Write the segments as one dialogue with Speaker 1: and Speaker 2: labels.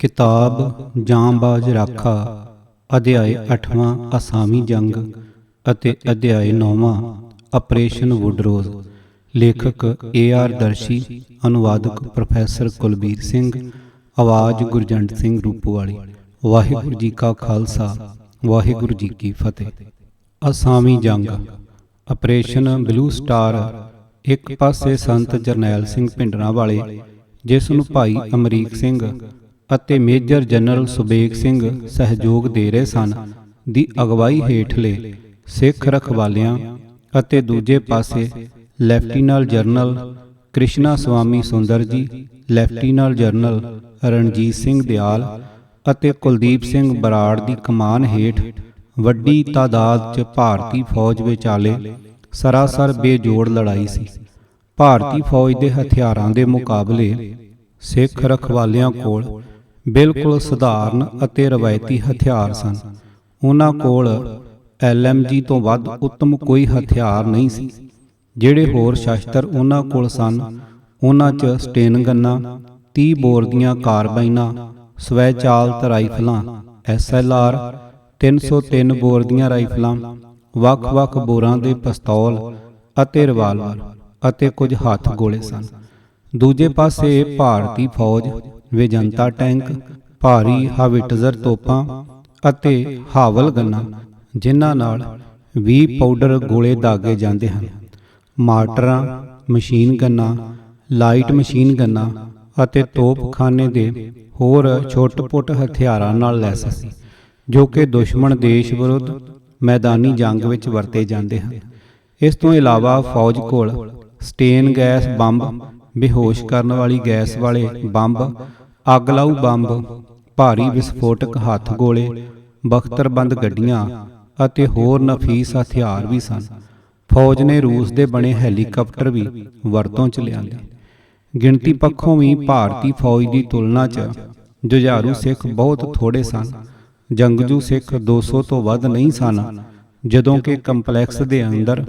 Speaker 1: ਕਿਤਾਬ ਜਾਂਬਾਜ਼ ਰਾਖਾ, ਅਧਿਆਇ 8ਵਾਂ ਅਸਾਮੀ ਜੰਗ ਅਤੇ ਅਧਿਆਇ 9ਵਾਂ ਆਪਰੇਸ਼ਨ ਵੁੱਡਰੋਜ਼, ਲੇਖਕ ਏ ਆਰ ਦਰਸ਼ੀ, ਅਨੁਵਾਦਕ ਪ੍ਰੋਫੈਸਰ ਕੁਲਬੀਰ ਸਿੰਘ, ਆਵਾਜ਼ ਗੁਰਜੰਟ ਸਿੰਘ ਰੂਪਵਾਲੀ। ਵਾਹਿਗੁਰੂ ਜੀ ਕਾ ਖਾਲਸਾ, ਵਾਹਿਗੁਰੂ ਜੀ ਕੀ ਫਤਿਹ। ਅਸਾਮੀ ਜੰਗ, ਆਪਰੇਸ਼ਨ ਬਲੂ ਸਟਾਰ, ਇੱਕ ਪਾਸੇ ਸੰਤ ਜਰਨੈਲ ਸਿੰਘ ਭਿੰਡਰਾਂ ਵਾਲੇ ਜਿਸ ਨੂੰ ਭਾਈ ਅਮਰੀਕ ਸਿੰਘ ਅਤੇ ਮੇਜਰ ਜਨਰਲ ਸੁਬੇਗ ਸਿੰਘ ਸਹਿਯੋਗ ਦੇ ਰਹੇ ਸਨ ਦੀ ਅਗਵਾਈ ਹੇਠਲੇ ਸਿੱਖ ਰਖਵਾਲਿਆਂ ਅਤੇ ਦੂਜੇ ਪਾਸੇ lieutenant general Krishnaswamy Sundarji, lieutenant general Ranjit Singh Dayal ਅਤੇ ਕੁਲਦੀਪ ਸਿੰਘ ਬਰਾੜ ਦੀ ਕਮਾਨ ਹੇਠ ਵੱਡੀ ਤਾਦਾਦ 'ਚ ਭਾਰਤੀ ਫੌਜ ਵਿਚਾਲੇ ਸਰਾਸਰ ਬੇਜੋੜ ਲੜਾਈ ਸੀ। ਭਾਰਤੀ ਫੌਜ ਦੇ ਹਥਿਆਰਾਂ ਦੇ ਮੁਕਾਬਲੇ ਸਿੱਖ ਰਖਵਾਲਿਆਂ ਕੋਲ ਬਿਲਕੁਲ ਸਧਾਰਨ ਅਤੇ ਰਵਾਇਤੀ ਹਥਿਆਰ ਸਨ। ਉਹਨਾਂ ਕੋਲ ਐਲਐਮਜੀ ਤੋਂ ਵੱਧ ਉੱਤਮ ਕੋਈ ਹਥਿਆਰ ਨਹੀਂ ਸੀ। ਜਿਹੜੇ ਹੋਰ ਸ਼ਸਤਰ ਉਹਨਾਂ ਕੋਲ ਸਨ, ਉਹਨਾਂ 'ਚ ਸਟੇਨ ਗੰਨਾਂ 30 ਬੋਰ ਦੀਆਂ ਕਾਰਬਾਈਨਾਂ ਸਵੈ ਚਾਲਤ ਰਾਈਫਲਾਂ, ਐਸਐਲਆਰ 303 ਬੋਰ ਦੀਆਂ ਰਾਈਫਲਾਂ ਵੱਖ-ਵੱਖ ਬੋਰਾਂ ਦੇ ਪਿਸਤੌਲ ਅਤੇ ਰਿਵਾਲਵਰ ਅਤੇ ਕੁਝ ਹੱਥ ਗੋਲੇ ਸਨ। ਦੂਜੇ ਪਾਸੇ ਭਾਰਤੀ ਫੌਜ ਵਿਜੰਤਾ ਟੈਂਕ ਭਾਰੀ ਹਾਵਿਟਜ਼ਰ ਤੋਪਾਂ ਅਤੇ ਹਾਵਲ ਗੰਨਾਂ ਜਿਨ੍ਹਾਂ ਨਾਲ 20 ਪਾਊਡਰ ਗੋਲੇ ਦਾਗੇ ਜਾਂਦੇ ਹਨ। ਮਾਰਟਰਾਂ ਮਸ਼ੀਨ ਗੰਨਾਂ ਲਾਈਟ ਮਸ਼ੀਨ ਗੰਨਾਂ ਅਤੇ ਤੋਪਖਾਨੇ ਦੇ ਹੋਰ ਛੋਟ-ਪੁੱਟ ਹਥਿਆਰਾਂ ਨਾਲ ਲੈਸ ਸੀ ਜੋ ਕਿ ਦੁਸ਼ਮਣ ਦੇਸ਼ ਵਿਰੁੱਧ ਮੈਦਾਨੀ ਜੰਗ ਵਿੱਚ ਵਰਤੇ ਜਾਂਦੇ ਹਨ। ਇਸ ਤੋਂ ਇਲਾਵਾ ਫੌਜ ਕੋਲ ਸਟੇਨ ਗੈਸ ਬੰਬ ਬੇਹੋਸ਼ ਕਰਨ ਵਾਲੀ ਗੈਸ ਵਾਲੇ ਬੰਬ ਅੱਗ ਲਾਊ ਬੰਬ, ਭਾਰੀ ਵਿਸਫੋਟਕ ਹੱਥ ਗੋਲੇ ਬਖਤਰਬੰਦ ਗੱਡੀਆਂ ਅਤੇ ਹੋਰ ਨਫੀਸ ਹਥਿਆਰ ਵੀ ਸਨ। ਫੌਜ ਨੇ ਰੂਸ ਦੇ ਬਣੇ ਹੈਲੀਕਾਪਟਰ ਵੀ ਵਰਤੋਂ 'ਚ ਲਿਆਂਦੇ। ਗਿਣਤੀ ਪੱਖੋਂ ਵੀ ਭਾਰਤੀ ਫੌਜ ਦੀ ਤੁਲਨਾ 'ਚ ਜੁਝਾਰੂ ਸਿੱਖ ਬਹੁਤ ਥੋੜੇ ਸਨ। ਜੰਗਜੂ ਸਿੱਖ 200 ਤੋਂ ਵੱਧ ਨਹੀਂ ਸਨ, ਜਦੋਂ ਕਿ ਕੰਪਲੈਕਸ ਦੇ ਅੰਦਰ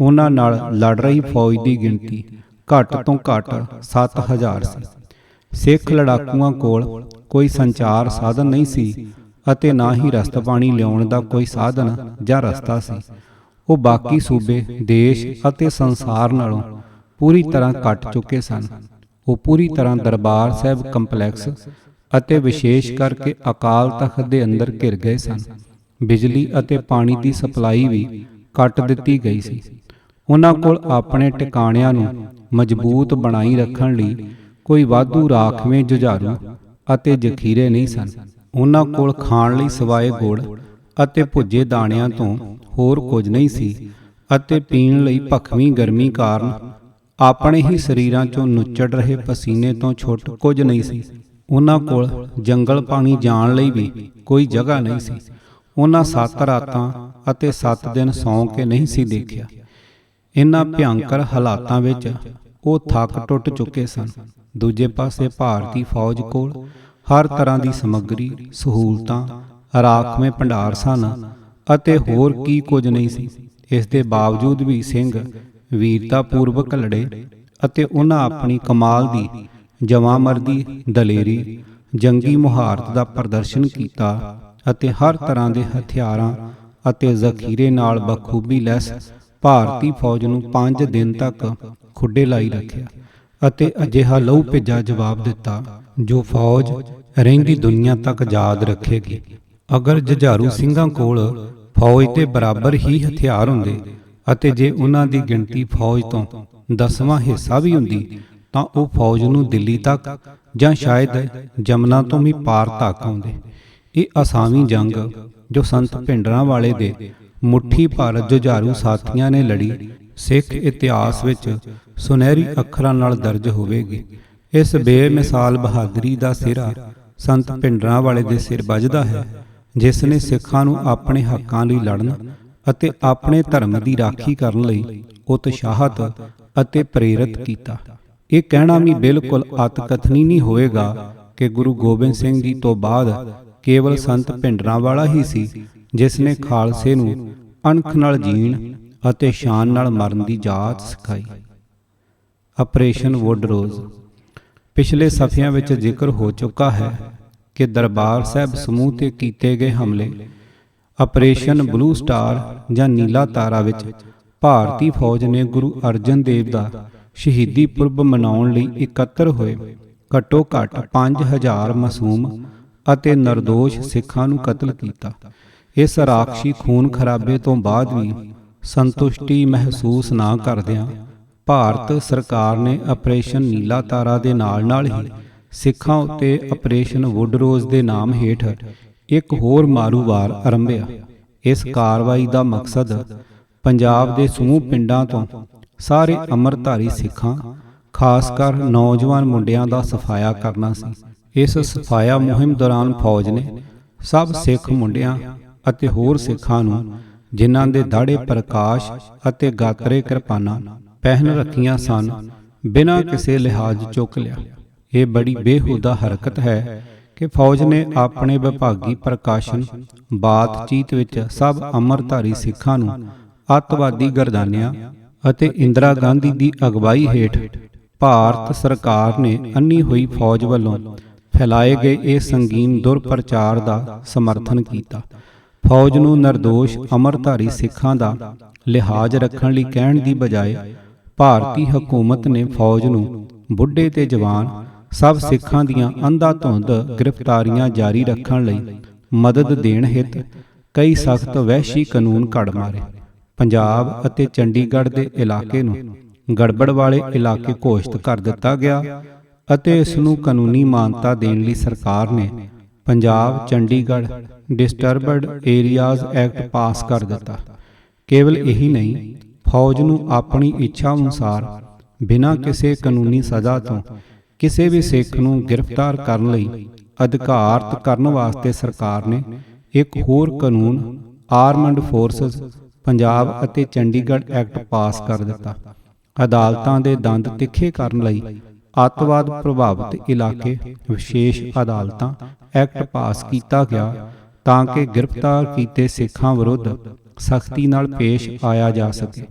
Speaker 1: ਉਹਨਾਂ ਨਾਲ ਲੜ ਰਹੀ ਫੌਜ ਦੀ ਗਿਣਤੀ ਘੱਟ ਤੋਂ ਘੱਟ 7000 ਸੀ। ਸਿੱਖ ਲੜਾਕੂਆਂ ਕੋਲ ਕੋਈ ਸੰਚਾਰ ਸਾਧਨ ਨਹੀਂ ਸੀ ਅਤੇ ਨਾ ਹੀ ਰਸਤਾ ਪਾਣੀ ਲਿਆਉਣ ਦਾ ਕੋਈ ਸਾਧਨ ਜਾਂ ਰਸਤਾ ਸੀ। ਉਹ ਬਾਕੀ ਸੂਬੇ, ਦੇਸ਼ ਅਤੇ ਸੰਸਾਰ ਨਾਲੋਂ ਪੂਰੀ ਤਰ੍ਹਾਂ ਕੱਟ ਚੁੱਕੇ ਸਨ। ਉਹ ਪੂਰੀ ਤਰ੍ਹਾਂ ਦਰਬਾਰ ਸਾਹਿਬ ਕੰਪਲੈਕਸ ਅਤੇ ਵਿਸ਼ੇਸ਼ ਕਰਕੇ ਅਕਾਲ ਤਖਤ ਦੇ ਅੰਦਰ ਘਿਰ ਗਏ ਸਨ। ਬਿਜਲੀ ਅਤੇ ਪਾਣੀ ਦੀ ਸਪਲਾਈ ਵੀ ਕੱਟ ਦਿੱਤੀ ਗਈ ਸੀ। ਉਹਨਾਂ ਕੋਲ ਆਪਣੇ ਟਿਕਾਣਿਆਂ ਨੂੰ ਮਜ਼ਬੂਤ ਬਣਾਈ ਰੱਖਣ ਲਈ ਕੋਈ ਵਾਧੂ ਰਾਖਵੇਂ ਜੁਝਾਰੂ ਅਤੇ ਜ਼ਖੀਰੇ ਨਹੀਂ ਸਨ। ਉਹਨਾਂ ਕੋਲ ਖਾਣ ਲਈ ਸਵਾਏ ਗੁੜ ਅਤੇ ਭੁੱਜੇ ਦਾਣਿਆਂ ਤੋਂ ਹੋਰ ਕੁਝ ਨਹੀਂ ਸੀ ਅਤੇ ਪੀਣ ਲਈ ਭਖਵੀਂ ਗਰਮੀ ਕਾਰਨ ਆਪਣੇ ਹੀ ਸਰੀਰਾਂ ਚੋਂ ਨੁੱਚੜ ਰਹੇ ਪਸੀਨੇ ਤੋਂ ਛੁੱਟ ਕੁਝ ਨਹੀਂ ਸੀ। ਉਹਨਾਂ ਕੋਲ ਜੰਗਲ ਪਾਣੀ ਜਾਣ ਲਈ ਵੀ ਕੋਈ ਜਗ੍ਹਾ ਨਹੀਂ ਸੀ। ਉਹਨਾਂ ਸੱਤ ਰਾਤਾਂ ਅਤੇ ਸੱਤ ਦਿਨ ਸੌਂ ਕੇ ਨਹੀਂ ਸੀ ਦੇਖਿਆ। ਇਨ੍ਹਾਂ ਭਿਆੰਕਰ ਹਾਲਾਤਾਂ ਵਿੱਚ ਉਹ ਥੱਕ ਟੁੱਟ ਚੁੱਕੇ ਸਨ। ਦੂਜੇ ਪਾਸੇ ਭਾਰਤੀ ਫੌਜ ਕੋਲ ਹਰ ਤਰ੍ਹਾਂ ਦੀ ਸਮੱਗਰੀ ਸਹੂਲਤਾਂ ਰਾਖਵੇਂ ਭੰਡਾਰ ਸਨ ਅਤੇ ਹੋਰ ਕੀ ਕੁਝ ਨਹੀਂ ਸੀ। ਇਸ ਦੇ ਬਾਵਜੂਦ ਵੀ ਸਿੰਘ ਵੀਰਤਾ ਪੂਰਵਕ ਲੜੇ ਅਤੇ ਉਹਨਾਂ ਆਪਣੀ ਕਮਾਲ ਦੀ ਜਵਾਮਰਦੀ ਦਲੇਰੀ ਜੰਗੀ ਮੁਹਾਰਤ ਦਾ ਪ੍ਰਦਰਸ਼ਨ ਕੀਤਾ ਅਤੇ ਹਰ ਤਰ੍ਹਾਂ ਦੇ ਹਥਿਆਰਾਂ ਅਤੇ ਜ਼ਖੀਰੇ ਨਾਲ ਬਖੂਬੀ ਲੈਸ ਭਾਰਤੀ ਫੌਜ ਨੂੰ 5 ਦਿਨ ਤੱਕ ਖੁੱਡੇ ਲਾਈ ਰੱਖਿਆ। ਅਤੇ ਅਜਿਹਾ ਲਹੂ ਭਿੱਜਾ ਜਵਾਬ ਦਿੱਤਾ ਜੋ ਫੌਜ ਰਹਿੰਦੀ ਦੁਨੀਆ ਤੱਕ ਯਾਦ ਰੱਖੇਗੀ। ਅਗਰ ਜੁਝਾਰੂ ਸਿੰਘਾਂ ਕੋਲ ਫੌਜ ਦੇ ਬਰਾਬਰ ਹੀ ਹਥਿਆਰ ਹੁੰਦੇ ਅਤੇ ਜੇ ਉਹਨਾਂ ਦੀ ਗਿਣਤੀ ਫੌਜ ਤੋਂ ਦਸਵਾਂ ਹਿੱਸਾ ਵੀ ਹੁੰਦੀ ਤਾਂ ਉਹ ਫੌਜ ਨੂੰ ਦਿੱਲੀ ਤੱਕ ਜਾਂ ਸ਼ਾਇਦ ਜਮਨਾ ਤੋਂ ਵੀ ਪਾਰ ਤੱਕ ਆਉਂਦੇ। ਇਹ ਅਸਾਮੀ ਜੰਗ ਜੋ ਸੰਤ ਭਿੰਡਰਾਂ ਵਾਲੇ ਦੇ ਮੁੱਠੀ ਭਰ ਜੁਝਾਰੂ ਸਾਥੀਆਂ ਨੇ ਲੜੀ। ਸਿੱਖ ਇਤਿਹਾਸ ਵਿੱਚ ਸੁਨਹਿਰੀ ਅੱਖਰਾਂ ਨਾਲ ਦਰਜ ਹੋਵੇਗੀ। ਇਸ ਬੇਮਿਸਾਲ ਬਹਾਦਰੀ ਦਾ ਸਿਰਾ ਸੰਤ ਭਿੰਡਰਾਂ ਵਾਲੇ ਦੇ ਸਿਰ ਵੱਜਦਾ ਹੈ, ਜਿਸ ਨੇ ਸਿੱਖਾਂ ਨੂੰ ਆਪਣੇ ਹੱਕਾਂ ਲਈ ਲੜਨ ਅਤੇ ਆਪਣੇ ਧਰਮ ਦੀ ਰਾਖੀ ਕਰਨ ਲਈ ਉਤਸ਼ਾਹਤ ਅਤੇ ਪ੍ਰੇਰਿਤ ਕੀਤਾ। ਇਹ ਕਹਿਣਾ ਵੀ ਬਿਲਕੁਲ ਅਤਕਥਨੀ ਨਹੀਂ ਹੋਵੇਗਾ ਕਿ ਗੁਰੂ ਗੋਬਿੰਦ ਸਿੰਘ ਜੀ ਤੋਂ ਬਾਅਦ ਕੇਵਲ ਸੰਤ ਭਿੰਡਰਾਂ ਵਾਲਾ ਹੀ ਸੀ, ਜਿਸ ਨੇ ਖਾਲਸੇ ਨੂੰ ਅਣਖ ਨਾਲ ਜੀਣ ਅਤੇ ਸ਼ਾਨ ਨਾਲ ਮਰਨ ਦੀ ਜਾਚ ਸਿਖਾਈ। ਆਪਰੇਸ਼ਨ ਵੁੱਡਰੋਜ਼ ਪਿਛਲੇ ਸਫ਼ਿਆਂ ਵਿੱਚ ਜ਼ਿਕਰ ਹੋ ਚੁੱਕਾ ਹੈ ਕਿ ਦਰਬਾਰ ਸਾਹਿਬ ਸਮੂਹ ਤੇ ਕੀਤੇ ਗਏ ਹਮਲੇ ਆਪਰੇਸ਼ਨ ਬਲੂ ਸਟਾਰ ਜਾਂ ਨੀਲਾ ਤਾਰਾ ਵਿੱਚ ਭਾਰਤੀ ਫੌਜ ਨੇ ਗੁਰੂ ਅਰਜਨ ਦੇਵ ਦਾ ਸ਼ਹੀਦੀ ਪੁਰਬ ਮਨਾਉਣ ਲਈ ਇਕੱਤਰ ਹੋਏ, ਘੱਟੋ ਘੱਟ 5000 ਮਾਸੂਮ ਅਤੇ નિર્ਦੋਸ਼ ਸਿੱਖਾਂ ਨੂੰ ਕਤਲ ਕੀਤਾ। ਇਸ ਰਾਖਸ਼ੀ ਖੂਨ ਖਰਾਬੇ ਤੋਂ ਬਾਅਦ ਵੀ ਸੰਤੁਸ਼ਟੀ ਮਹਿਸੂਸ ਨਾ ਕਰਦਿਆਂ ਭਾਰਤ ਸਰਕਾਰ ਨੇ ਆਪਰੇਸ਼ਨ ਨੀਲਾ ਤਾਰਾ ਦੇ ਨਾਲ-ਨਾਲ ਹੀ ਸਿੱਖਾਂ ਉੱਤੇ ਆਪਰੇਸ਼ਨ ਵੁੱਡਰੋਜ਼ ਦੇ ਨਾਮ ਹੇਠ ਇੱਕ ਹੋਰ ਮਾਰੂ ਆਰੰਭਿਆ। ਇਸ ਕਾਰਵਾਈ ਦਾ ਮਕਸਦ ਪੰਜਾਬ ਦੇ ਸਮੂਹ ਪਿੰਡਾਂ ਤੋਂ ਸਾਰੇ ਅਮਰਧਾਰੀ ਸਿੱਖਾਂ, ਖਾਸ ਕਰ ਨੌਜਵਾਨ ਮੁੰਡਿਆਂ ਦਾ ਸਫਾਇਆ ਕਰਨਾ ਸੀ। ਇਸ ਸਫਾਇਆ ਮੁਹਿੰਮ ਦੌਰਾਨ ਫੌਜ ਨੇ ਸਭ ਸਿੱਖ ਮੁੰਡਿਆਂ ਅਤੇ ਹੋਰ ਸਿੱਖਾਂ ਨੂੰ ਜਿਨ੍ਹਾਂ ਦੇ ਦਾੜੇ ਪ੍ਰਕਾਸ਼ ਅਤੇ ਗਾਤਰੇ ਕਿਰਪਾਨਾਂ ਪਹਿਨ ਰੱਖੀਆਂ ਸਨ, ਬਿਨਾਂ ਕਿਸੇ ਲਿਹਾਜ਼ ਚੁੱਕ ਲਿਆ। ਇਹ ਬੜੀ ਬੇਹੂਦਾ ਹਰਕਤ ਹੈ ਕਿ ਫੌਜ ਨੇ ਆਪਣੇ ਵਿਭਾਗੀ ਪ੍ਰਕਾਸ਼ਨ, ਬਾਤਚੀਤ ਵਿੱਚ ਸਭ ਅਮਰਧਾਰੀ ਸਿੱਖਾਂ ਨੂੰ ਅੱਤਵਾਦੀ ਗਰਦਾਨਿਆਂ ਅਤੇ ਇੰਦਰਾ ਗਾਂਧੀ ਦੀ ਅਗਵਾਈ ਹੇਠ ਭਾਰਤ ਸਰਕਾਰ ਨੇ ਅੰਨੀ ਹੋਈ ਫੌਜ ਵੱਲੋਂ ਫੈਲਾਏ ਗਏ ਇਹ ਸੰਗੀਨ ਦੁਰਪ੍ਰਚਾਰ ਦਾ ਸਮਰਥਨ ਕੀਤਾ। ਫੌਜ ਨੂੰ નિર્ਦੋਸ਼ ਅਮਰਧਾਰੀ ਸਿੱਖਾਂ ਦਾ ਲਿਹਾਜ਼ ਰੱਖਣ ਲਈ ਕਹਿਣ ਦੀ ਬਜਾਏ ਭਾਰਤੀ ਹਕੂਮਤ ਨੇ ਫੌਜ ਨੂੰ ਬੁੱਢੇ ਤੇ ਜਵਾਨ ਸਭ ਸਿੱਖਾਂ ਦੀਆਂ ਅੰਧਾ ਧੁੰਦ ਗ੍ਰਿਫਤਾਰੀਆਂ ਜਾਰੀ ਰੱਖਣ ਲਈ ਮਦਦ ਦੇਣ ਹਿੱਤ ਕਈ ਸਖਤ ਵਹਿਸ਼ੀ ਕਾਨੂੰਨ ਘੜ ਮਾਰੇ। ਪੰਜਾਬ ਅਤੇ ਚੰਡੀਗੜ੍ਹ ਦੇ ਇਲਾਕੇ ਨੂੰ ਗੜਬੜ ਵਾਲੇ ਇਲਾਕੇ ਘੋਸ਼ਿਤ ਕਰ ਦਿੱਤਾ ਗਿਆ ਅਤੇ ਇਸ ਨੂੰ ਕਾਨੂੰਨੀ ਮਾਨਤਾ ਦੇਣ ਲਈ ਸਰਕਾਰ ਨੇ Punjab, Chandigarh disturbed areas act pass ਕਰ ਦਿੱਤਾ। ਕੇਵਲ ਇਹੀ ਨਹੀਂ, ਫੌਜ ਨੂੰ ਆਪਣੀ ਇੱਛਾ ਅਨੁਸਾਰ ਬਿਨਾਂ ਕਿਸੇ ਕਾਨੂੰਨੀ ਸਜ਼ਾ ਤੋਂ ਕਿਸੇ ਵੀ ਸਿੱਖ ਨੂੰ ਗ੍ਰਿਫਤਾਰ ਕਰਨ ਲਈ ਅਧਿਕਾਰਤ ਕਰਨ ਵਾਸਤੇ ਸਰਕਾਰ ਨੇ ਇੱਕ ਹੋਰ ਕਾਨੂੰਨ ਆਰਮਡ ਫੋਰਸਸ ਪੰਜਾਬ ਅਤੇ ਚੰਡੀਗੜ੍ਹ ਐਕਟ ਪਾਸ ਕਰ ਦਿੱਤਾ। ਅਦਾਲਤਾਂ ਦੇ ਦੰਦ ਤਿੱਖੇ ਕਰਨ ਲਈ ਅੱਤਵਾਦ ਪ੍ਰਭਾਵਿਤ ਇਲਾਕੇ ਵਿਸ਼ੇਸ਼ ਅਦਾਲਤਾਂ ਐਕਟ ਪਾਸ ਕੀਤਾ ਗਿਆ। ਤਾਂ ਕਿ ਗ੍ਰਿਫਤਾਰ ਕੀਤੇ ਸਿੱਖਾਂ ਵਿਰੁੱਧ ਸਖਤੀ ਨਾਲ ਪੇਸ਼ ਆਇਆ ਜਾ ਸਕੇ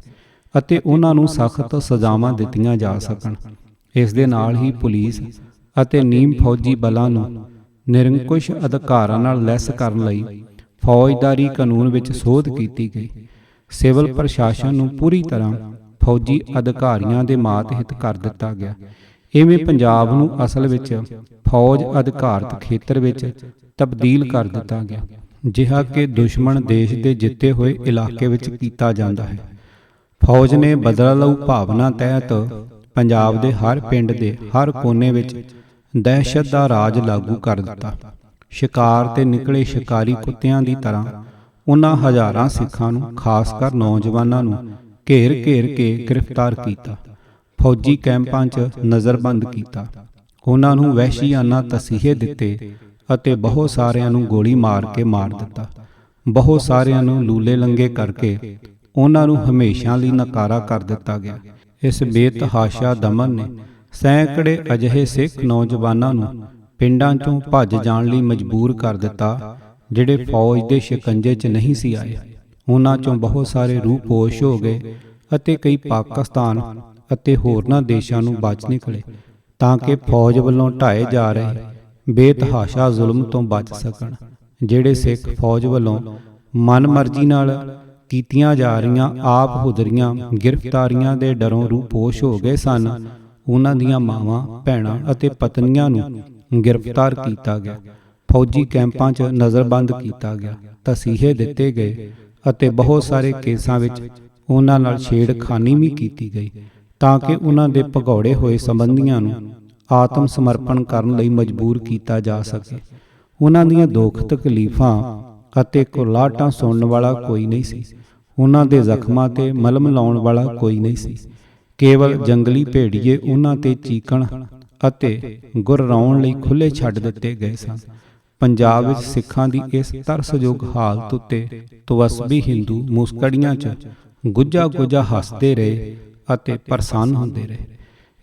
Speaker 1: ਅਤੇ ਉਹਨਾਂ ਨੂੰ ਸਖਤ ਸਜ਼ਾਵਾਂ ਦਿੱਤੀਆਂ ਜਾ ਸਕਣ। ਇਸ ਦੇ ਨਾਲ ਹੀ ਪੁਲਿਸ ਅਤੇ ਨੀਮ ਫੌਜੀ ਬਲਾਂ ਨੂੰ ਨਿਰੰਕੁਸ਼ ਅਧਿਕਾਰਾਂ ਨਾਲ ਲੈਸ ਕਰਨ ਲਈ ਫੌਜਦਾਰੀ ਕਾਨੂੰਨ ਵਿੱਚ ਸੋਧ ਕੀਤੀ ਗਈ। ਸਿਵਲ ਪ੍ਰਸ਼ਾਸਨ ਨੂੰ ਪੂਰੀ ਤਰ੍ਹਾਂ ਫੌਜੀ ਅਧਿਕਾਰੀਆਂ ਦੇ ਮਾਤਹਿਤ ਕਰ ਦਿੱਤਾ ਗਿਆ। ਇਵੇਂ ਪੰਜਾਬ ਨੂੰ ਅਸਲ ਵਿੱਚ ਫੌਜ ਅਧਿਕਾਰਤ ਖੇਤਰ ਵਿੱਚ ਤਬਦੀਲ ਕਰ ਦਿੱਤਾ ਗਿਆ। ਜਿਹਾ ਕਿ ਦੁਸ਼ਮਣ ਦੇਸ਼ ਦੇ ਜਿੱਤੇ ਹੋਏ ਇਲਾਕੇ ਵਿੱਚ ਕੀਤਾ ਜਾਂਦਾ ਹੈ। ਫੌਜ ਨੇ ਬਦਲਾ ਭਾਵਨਾ ਤਹਿਤ ਪੰਜਾਬ ਦੇ ਹਰ ਪਿੰਡ ਦੇ ਹਰ ਕੋਨੇ ਵਿੱਚ ਦਹਿਸ਼ਤ ਦਾ ਰਾਜ ਲਾਗੂ ਕਰ ਦਿੱਤਾ। ਸ਼ਿਕਾਰ ਤੇ ਨਿਕਲੇ ਸ਼ਿਕਾਰੀ ਕੁੱਤਿਆਂ ਦੀ ਤਰ੍ਹਾਂ ਉਹਨਾਂ ਹਜ਼ਾਰਾਂ ਸਿੱਖਾਂ ਨੂੰ, ਖਾਸ ਕਰ ਨੌਜਵਾਨਾਂ ਨੂੰ ਘੇਰ-ਘੇਰ ਕੇ ਗ੍ਰਿਫਤਾਰ ਕੀਤਾ। ਫੌਜੀ ਕੈਂਪਾਂ 'ਚ ਨਜ਼ਰਬੰਦ ਕੀਤਾ। ਉਹਨਾਂ ਨੂੰ ਵਹਿਸ਼ੀਆਨਾ ਤਸੀਹੇ ਦਿੱਤੇ ਅਤੇ ਬਹੁਤ ਸਾਰਿਆਂ ਨੂੰ ਗੋਲੀ ਮਾਰ ਕੇ ਮਾਰ ਦਿੱਤਾ। ਬਹੁਤ ਸਾਰਿਆਂ ਨੂੰ ਲੂਲੇ ਲੰਗੇ ਕਰਕੇ ਉਹਨਾਂ ਨੂੰ ਹਮੇਸ਼ਾ ਲਈ ਨਕਾਰਾ ਕਰ ਦਿੱਤਾ ਗਿਆ। ਇਸ ਬੇਤਹਾਸ਼ਾ ਦਮਨ ਨੇ ਸੈਂਕੜੇ ਅਜਿਹੇ ਸਿੱਖ ਨੌਜਵਾਨਾਂ ਨੂੰ ਪਿੰਡਾਂ 'ਚੋਂ ਭੱਜ ਜਾਣ ਲਈ ਮਜਬੂਰ ਕਰ ਦਿੱਤਾ, ਜਿਹੜੇ ਫੌਜ ਦੇ ਸ਼ਿਕੰਜੇ 'ਚ ਨਹੀਂ ਸੀ ਆਏ। ਉਹਨਾਂ 'ਚੋਂ ਬਹੁਤ ਸਾਰੇ ਰੂਪੋਸ਼ ਹੋ ਗਏ ਅਤੇ ਕਈ ਪਾਕਿਸਤਾਨ ਅਤੇ ਹੋਰਨਾਂ ਦੇਸ਼ਾਂ ਨੂੰ ਬਚ ਨਿਕਲੇ, ਤਾਂ ਕਿ ਫੌਜ ਵੱਲੋਂ ਢਾਏ ਜਾ ਰਹੇ ਬੇਤਹਾਸ਼ਾ ਜ਼ੁਲਮ ਤੋਂ ਬਚ ਸਕਣ, ਜਿਹੜੇ ਸਿੱਖ ਫੌਜ ਵੱਲੋਂ ਮਨਮਰਜ਼ੀ ਨਾਲ ਕੀਤੀਆਂ ਜਾ ਰਹੀਆਂ ਆਪ ਹੁਦਰੀਆਂ, ਗ੍ਰਿਫਤਾਰੀਆਂ ਦੇ ਡਰੋਂ ਰੂਪੋਸ਼ ਹੋ ਗਏ ਸਨ, ਉਹਨਾਂ ਦੀਆਂ ਮਾਵਾਂ, ਭੈਣਾਂ ਅਤੇ ਪਤਨੀਆਂ ਨੂੰ ਗ੍ਰਿਫਤਾਰ ਕੀਤਾ ਗਿਆ, ਫੌਜੀ ਕੈਂਪਾਂ 'ਚ ਨਜ਼ਰਬੰਦ ਕੀਤਾ ਗਿਆ, ਤਸੀਹੇ ਦਿੱਤੇ ਗਏ ਅਤੇ ਬਹੁਤ ਸਾਰੇ ਕੇਸਾਂ ਵਿੱਚ ਉਹਨਾਂ ਨਾਲ ਛੇੜਖਾਨੀ ਵੀ ਕੀਤੀ ਗਈ ਤਾਂ ਕਿ ਉਹਨਾਂ ਦੇ ਭਗੌੜੇ ਹੋਏ ਸੰਬੰਧੀਆਂ ਨੂੰ ਆਤਮ ਸਮਰਪਣ ਕਰਨ ਲਈ ਮਜਬੂਰ ਕੀਤਾ ਜਾ ਸਕੇ। ਉਹਨਾਂ ਦੀਆਂ ਦੁੱਖ ਤਕਲੀਫਾਂ ਅਤੇ ਕੁਲਾਟਾਂ ਸੁਣਨ ਵਾਲਾ ਕੋਈ ਨਹੀਂ ਸੀ। ਉਹਨਾਂ ਦੇ ਜ਼ਖਮਾਂ ਤੇ ਮਲਮ ਲਾਉਣ ਵਾਲਾ ਕੋਈ ਨਹੀਂ ਸੀ। ਕੇਵਲ ਜੰਗਲੀ ਭੇੜੀਏ ਉਹਨਾਂ ਤੇ ਚੀਕਣ ਅਤੇ ਗੁਰਰਾਉਣ ਲਈ ਖੁੱਲੇ ਛੱਡ ਦਿੱਤੇ ਗਏ ਸਨ। ਪੰਜਾਬ ਵਿੱਚ ਸਿੱਖਾਂ ਦੀ ਇਸ ਤਰਸਯੋਗ ਹਾਲਤ ਉੱਤੇ ਤਵਸਬੀ ਹਿੰਦੂ ਮੁਸਕੜੀਆਂ 'ਚ ਗੁੱਜਾ ਗੁੱਜਾ ਹੱਸਦੇ ਰਹੇ ਅਤੇ ਪ੍ਰਸੰਨ ਹੁੰਦੇ ਰਹੇ।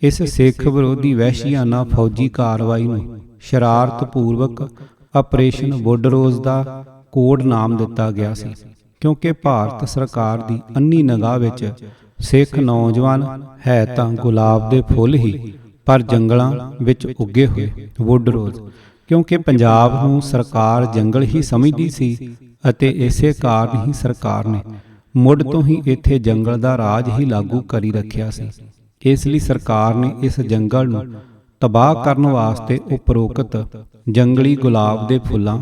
Speaker 1: ਇਸ ਸਿੱਖ ਵਿਰੋਧੀ ਵਹਿਸ਼ੀਆਨਾ ਫੌਜੀ ਕਾਰਵਾਈ ਨੂੰ ਸ਼ਰਾਰਤ ਪੂਰਵਕ ਆਪਰੇਸ਼ਨ ਵੁੱਡਰੋਜ਼ ਦਾ ਕੋਡ ਨਾਮ ਦਿੱਤਾ ਗਿਆ ਸੀ ਕਿਉਂਕਿ ਭਾਰਤ ਸਰਕਾਰ ਦੀ ਅੰਨੀ ਨਿਗਾਹ ਵਿੱਚ ਸਿੱਖ ਨੌਜਵਾਨ ਹੈ ਤਾਂ ਗੁਲਾਬ ਦੇ ਫੁੱਲ ਹੀ ਪਰ ਜੰਗਲਾਂ ਵਿੱਚ ਉੱਗੇ ਹੋਏ ਵੁੱਡਰੋਜ਼। ਕਿਉਂਕਿ ਪੰਜਾਬ ਨੂੰ ਸਰਕਾਰ ਜੰਗਲ ਹੀ ਸਮਝਦੀ ਸੀ ਅਤੇ ਇਸੇ ਕਾਰਨ ਹੀ ਸਰਕਾਰ ਨੇ ਮੁੱਢ ਤੋਂ ਹੀ ਇੱਥੇ ਜੰਗਲ ਦਾ ਰਾਜ ਹੀ ਲਾਗੂ ਕਰੀ ਰੱਖਿਆ ਸੀ। ਇਸ ਲਈ ਸਰਕਾਰ ਨੇ ਇਸ ਜੰਗਲ ਨੂੰ ਤਬਾਹ ਕਰਨ ਵਾਸਤੇ ਉਪਰੋਕਤ ਜੰਗਲੀ ਗੁਲਾਬ ਦੇ ਫੁੱਲਾਂ,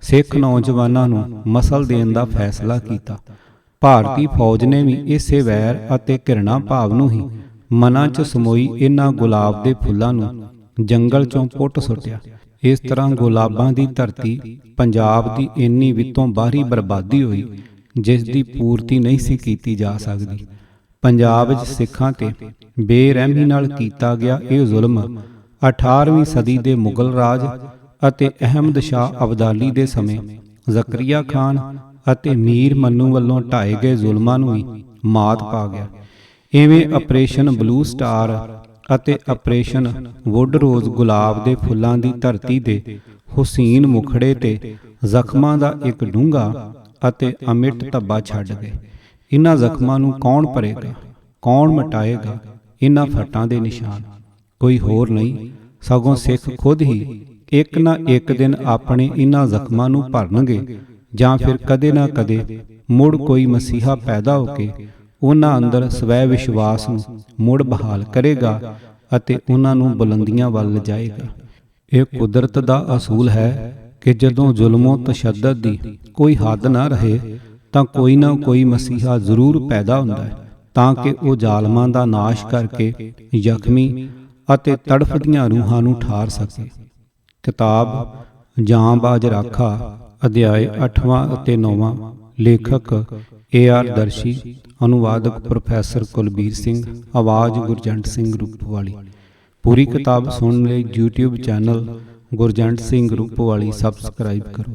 Speaker 1: ਸਿੱਖ ਨੌਜਵਾਨਾਂ ਨੂੰ ਮਸਲ ਦੇਣ ਦਾ ਫੈਸਲਾ ਕੀਤਾ। ਭਾਰਤੀ ਫੌਜ ਨੇ ਵੀ ਇਸੇ ਵੈਰ ਅਤੇ ਘਿਰਣਾ ਭਾਵ ਨੂੰ ਹੀ ਮਨਾਂ 'ਚ ਸਮੋਈ ਇਹਨਾਂ ਗੁਲਾਬ ਦੇ ਫੁੱਲਾਂ ਨੂੰ ਜੰਗਲ 'ਚੋਂ ਪੁੱਟ ਸੁੱਟਿਆ। ਇਸ ਤਰ੍ਹਾਂ ਗੁਲਾਬਾਂ ਦੀ ਧਰਤੀ ਪੰਜਾਬ ਦੀ ਇੰਨੀ ਵਿਤੋਂ ਬਾਹਰੀ ਬਰਬਾਦੀ ਹੋਈ, ਜਿਸ ਦੀ ਪੂਰਤੀ ਨਹੀਂ ਸੀ ਕੀਤੀ ਜਾ ਸਕਦੀ। ਪੰਜਾਬ ਵਿੱਚ ਸਿੱਖਾਂ ਤੇ ਬੇਰਹਿਮੀ ਨਾਲ ਕੀਤਾ ਗਿਆ ਇਹ ਜ਼ੁਲਮ 18ਵੀਂ ਸਦੀ ਦੇ ਮੁਗਲ ਰਾਜ ਅਤੇ ਅਹਿਮਦ ਸ਼ਾਹ ਅਬਦਾਲੀ ਦੇ ਸਮੇਂ ਜ਼ਕਰੀਆ ਖਾਨ ਅਤੇ ਮੀਰ ਮੰਨੂ ਵੱਲੋਂ ਢਾਏ ਗਏ ਜ਼ੁਲਮਾਂ ਨੂੰ ਵੀ ਮਾਤ ਪਾ ਗਿਆ। ਇਵੇਂ ਆਪਰੇਸ਼ਨ ਬਲੂ ਸਟਾਰ ਅਤੇ ਆਪਰੇਸ਼ਨ ਵੁੱਡ ਰੋਜ਼ ਗੁਲਾਬ ਦੇ ਫੁੱਲਾਂ ਦੀ ਧਰਤੀ ਦੇ ਹੁਸੈਨ ਮੁਖੜੇ ਤੇ ਜ਼ਖਮਾਂ ਦਾ ਇੱਕ ਡੂੰਘਾ ਅਤੇ ਅਮਿਟ ਧੱਬਾ ਛੱਡ ਗਏ। ਇਹਨਾਂ ਜ਼ਖਮਾਂ ਨੂੰ ਕੌਣ ਭਰੇਗਾ, ਕੌਣ ਮਟਾਏਗਾ, ਇਹਨਾਂ ਫਟਾਂ ਦੇ ਨਿਸ਼ਾਨ। ਕੋਈ ਹੋਰ ਨਹੀਂ, ਸਗੋਂ ਸਿੱਖ ਖੁਦ ਹੀ ਇੱਕ ਨਾ ਇੱਕ ਦਿਨ ਆਪਣੇ ਇਹਨਾਂ ਜ਼ਖਮਾਂ ਨੂੰ ਭਰਨਗੇ, ਜਾਂ ਫਿਰ ਕਦੇ ਨਾ ਕਦੇ ਮੁੜ ਕੋਈ ਮਸੀਹਾ ਪੈਦਾ ਹੋ ਕੇ ਉਹਨਾਂ ਅੰਦਰ ਸਵੈ ਵਿਸ਼ਵਾਸ ਨੂੰ ਮੁੜ ਬਹਾਲ ਕਰੇਗਾ ਅਤੇ ਉਹਨਾਂ ਨੂੰ ਬੁਲੰਦੀਆਂ ਵੱਲ ਲਿਜਾਏਗਾ। ਇਹ ਕੁਦਰਤ ਦਾ ਅਸੂਲ ਹੈ ਕਿ ਜਦੋਂ ਜ਼ੁਲਮੋਂ ਤਸ਼ੱਦਦ ਦੀ ਕੋਈ ਹੱਦ ਨਾ ਰਹੇ ਤਾਂ ਕੋਈ ਨਾ ਕੋਈ ਮਸੀਹਾ ਜ਼ਰੂਰ ਪੈਦਾ ਹੁੰਦਾ ਹੈ, ਤਾਂ ਕਿ ਉਹ ਜ਼ਾਲਮਾਂ ਦਾ ਨਾਸ਼ ਕਰਕੇ ਜ਼ਖਮੀ ਅਤੇ ਤੜਫਦੀਆਂ ਰੂਹਾਂ ਨੂੰ ਠਾਰ ਸਕੇ। ਕਿਤਾਬ ਜਾਂਬਾਜ ਰਾਖਾ, ਅਧਿਆਇ 8ਵਾਂ ਅਤੇ 9ਵਾਂ ਲੇਖਕ ਏ ਆਰ ਦਰਸ਼ੀ, ਅਨੁਵਾਦਕ ਪ੍ਰੋਫੈਸਰ ਕੁਲਬੀਰ ਸਿੰਘ, ਆਵਾਜ਼ ਗੁਰਜੰਟ ਸਿੰਘ ਰੂਪਵਾਲੀ। ਪੂਰੀ ਕਿਤਾਬ ਸੁਣਨ ਲਈ YouTube channel Gurjant Singh Roopwali subscribe ਕਰੋ।